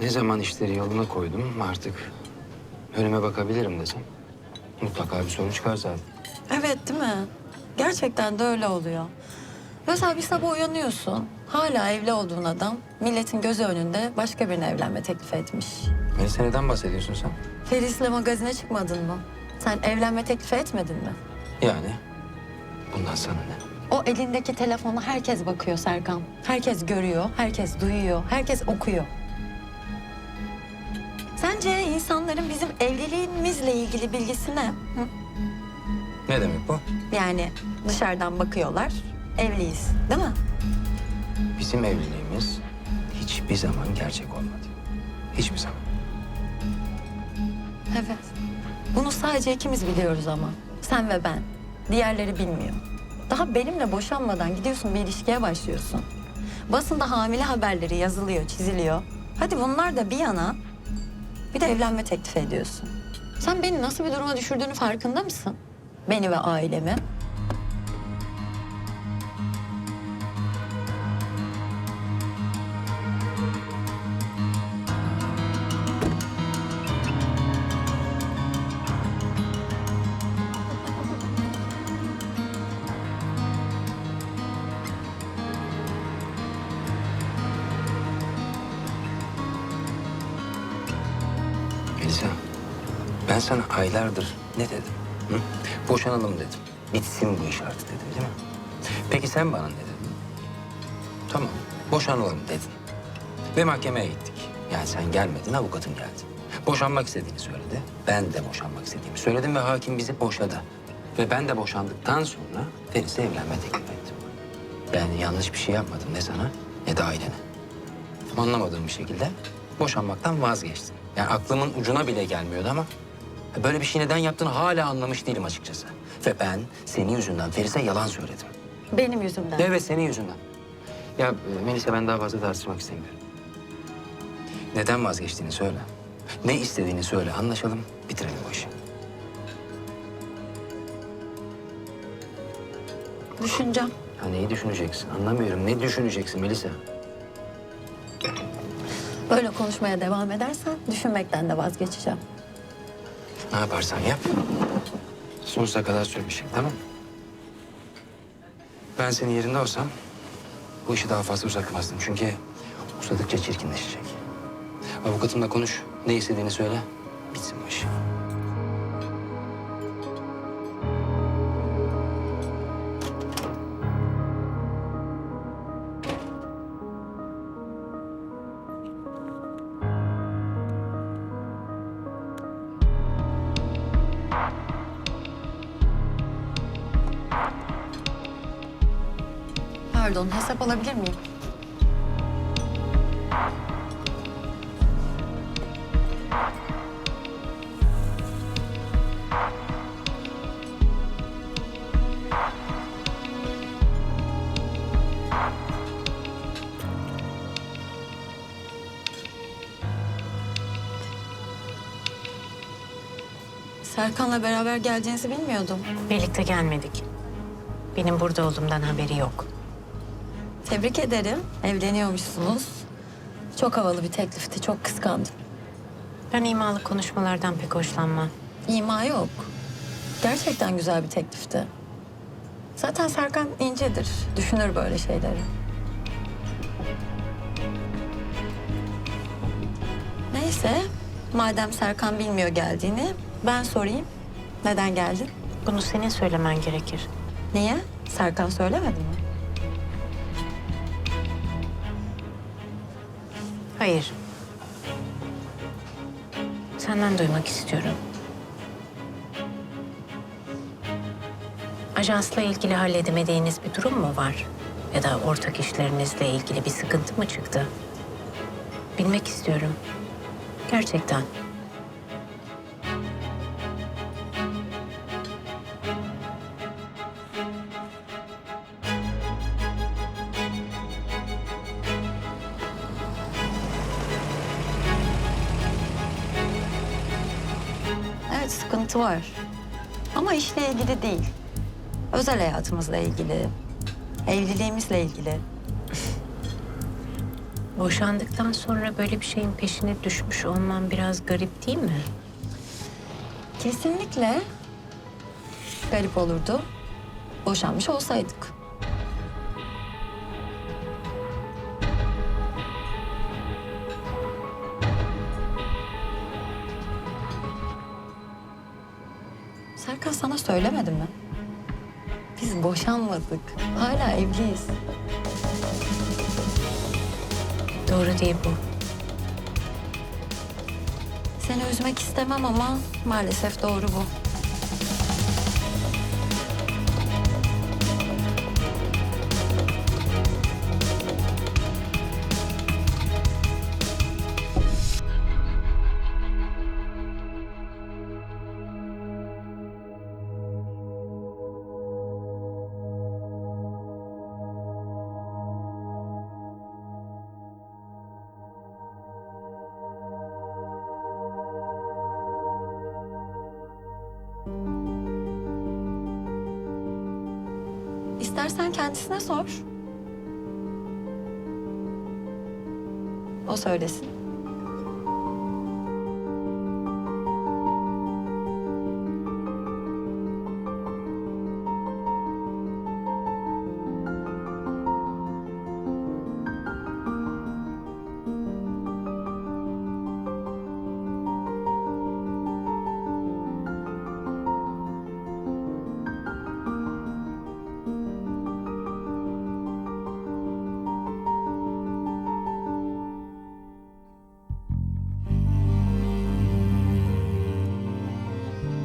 Ne zaman işleri yoluna koydum artık önüme bakabilirim desem mutlaka bir sorun çıkar zaten. Evet değil mi? Gerçekten de öyle oluyor. Mesela bir sabah uyanıyorsun. Hala evli olduğun adam milletin gözü önünde başka birine evlenme teklif etmiş. Melisa neden bahsediyorsun sen? Feris'le magazine çıkmadın mı? Sen evlenme teklif etmedin mi? Yani bundan sana ne? O elindeki telefona herkes bakıyor Serkan. Herkes görüyor, herkes duyuyor, herkes okuyor. Sence insanların bizim evliliğimizle ilgili bilgisi ne? Hı? Ne demek bu? Yani dışarıdan bakıyorlar, evliyiz değil mi? Bizim evliliğimiz hiçbir zaman gerçek olmadı. Hiçbir zaman. Evet. Bunu sadece ikimiz biliyoruz ama. Sen ve ben. Diğerleri bilmiyor. Daha benimle boşanmadan gidiyorsun bir ilişkiye başlıyorsun. Basında hamile haberleri yazılıyor, çiziliyor. Hadi bunlar da bir yana bir de evlenme teklif ediyorsun. Sen beni nasıl bir duruma düşürdüğünü farkında mısın? Beni ve ailemi. Melisa, ben sana aylardır ne dedim? Hı? Boşanalım dedim. Bitsin bu iş artık dedim değil mi? Peki sen bana ne dedin? Tamam, boşanalım dedin. Ve mahkemeye gittik. Yani sen gelmedin, avukatın geldi. Boşanmak istediğini söyledi. Ben de boşanmak istediğimi söyledim ve hakim bizi boşadı. Ve ben de boşandıktan sonra Feris'e evlenme teklif ettim. Ben yanlış bir şey yapmadım ne sana ne de ailene. Ama anlamadığım bir şekilde boşanmaktan vazgeçtin. Yani aklımın ucuna bile gelmiyordu ama böyle bir şey neden yaptığını hala anlamış değilim açıkçası. Ve ben senin yüzünden Feris'e yalan söyledim. Benim yüzümden. Evet senin yüzünden. Ya e, Melisa ben daha fazla tartışmak istemiyorum. Neden vazgeçtiğini söyle. Ne istediğini söyle anlaşalım bitirelim bu işi. Düşüneceğim. Ha neyi düşüneceksin anlamıyorum. Ne düşüneceksin Melisa? Konuşmaya devam edersen düşünmekten de vazgeçeceğim. Ne yaparsan yap. Sonsuza kadar sürmeyecek tamam mı? Ben senin yerinde olsam bu işi daha fazla uzatmazdım. Çünkü uzadıkça çirkinleşecek. Avukatımla konuş. Ne istediğini söyle. Bitsin bu iş. Pardon, hesap alabilir miyim? Serkan'la beraber geleceğinizi bilmiyordum. Birlikte gelmedik. Benim burada olduğumdan haberi yok. Tebrik ederim. Evleniyormuşsunuz. Çok havalı bir teklifti. Çok kıskandım. Ben imalı konuşmalardan pek hoşlanmam. İma yok. Gerçekten güzel bir teklifti. Zaten Serkan incedir. Düşünür böyle şeyleri. Neyse. Madem Serkan bilmiyor geldiğini ben sorayım. Neden geldin? Bunu senin söylemen gerekir. Niye? Serkan söylemedi mi? Hayır. Senden duymak istiyorum. Ajansla ilgili halledemediğiniz bir durum mu var? Ya da ortak işlerinizle ilgili bir sıkıntı mı çıktı? Bilmek istiyorum. Gerçekten. Sıkıntı var. Ama işle ilgili değil. Özel hayatımızla ilgili. Evliliğimizle ilgili. Boşandıktan sonra böyle bir şeyin peşine düşmüş olman biraz garip değil mi? Kesinlikle garip olurdu. Boşanmış olsaydık. Serkan sana söylemedim mi? Biz boşanmadık. Hala evliyiz. Doğru değil bu. Seni üzmek istemem ama maalesef doğru bu. İstersen kendisine sor. O söylesin.